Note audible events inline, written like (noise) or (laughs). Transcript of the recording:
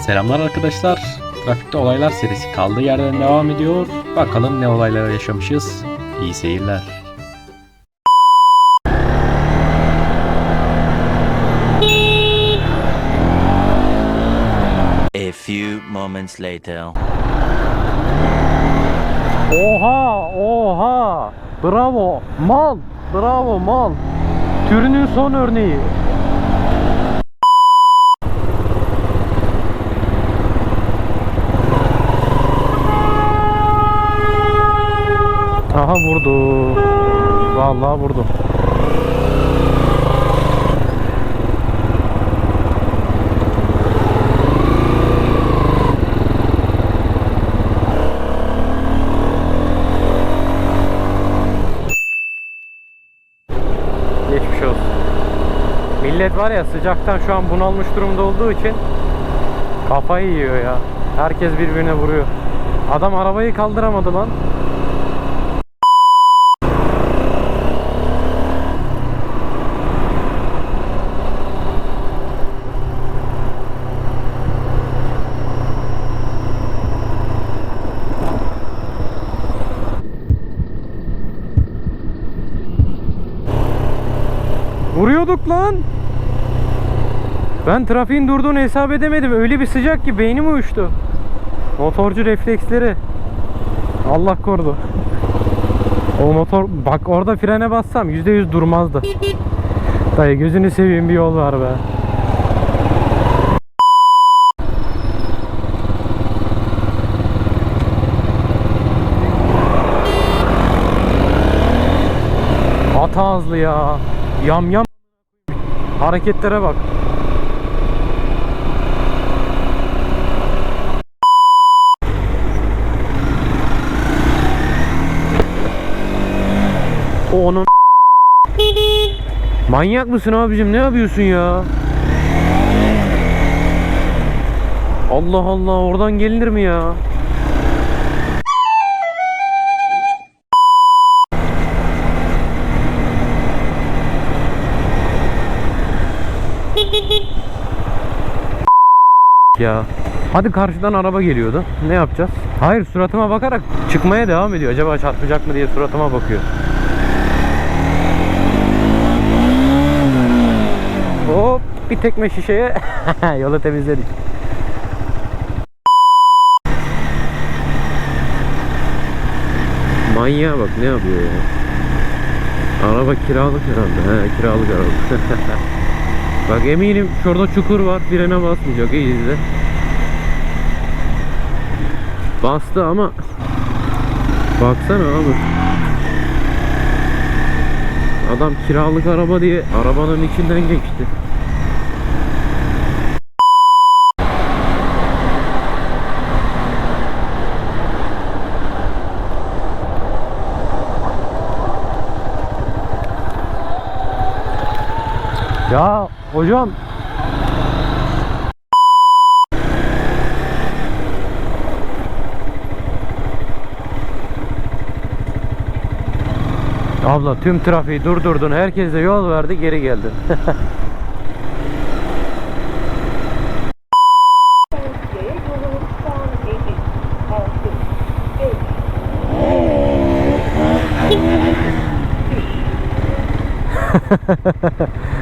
Selamlar arkadaşlar. Trafikte olaylar serisi kaldığı yerden devam ediyor. Bakalım ne olaylar yaşamışız. İyi seyirler. A few moments later. Oha oha. Bravo mal. Bravo mal. Türünün son örneği. Aha vurdu. Vallahi vurdu. Geçmiş olsun. Millet var ya sıcaktan şu an bunalmış durumda olduğu için kafayı yiyor ya. Herkes birbirine vuruyor. Adam arabayı kaldıramadı lan. Vuruyorduk lan. Ben trafiğin durduğunu hesap edemedim. Öyle bir sıcak ki beynim uyuştu. Motorcu refleksleri. Allah korudu. O motor bak orada frene bassam %100 durmazdı. Dayı gözünü seveyim bir yol var be. At ağızlı ya. Yam yam. Hareketlere bak. O onun Manyak mısın abicim? Ne yapıyorsun ya? Allah Allah oradan gelinir mi ya? Ya. Hadi karşıdan araba geliyordu. Ne yapacağız? Hayır suratıma bakarak çıkmaya devam ediyor. Acaba çarpacak mı diye suratıma bakıyor. Hop bir tekme şişeye (laughs) yolu temizledik. Manyağa bak ne yapıyor ya. Araba kiralık herhalde. He kiralık araba. (laughs) bak eminim şurada çukur var. Frene basmayacak. İyi izle. Bastı ama baksana abi. Adam kiralık araba diye arabanın içinden geçti. Ya hocam Abla tüm trafiği durdurdun. Herkese yol verdi geri geldin. (laughs) (laughs)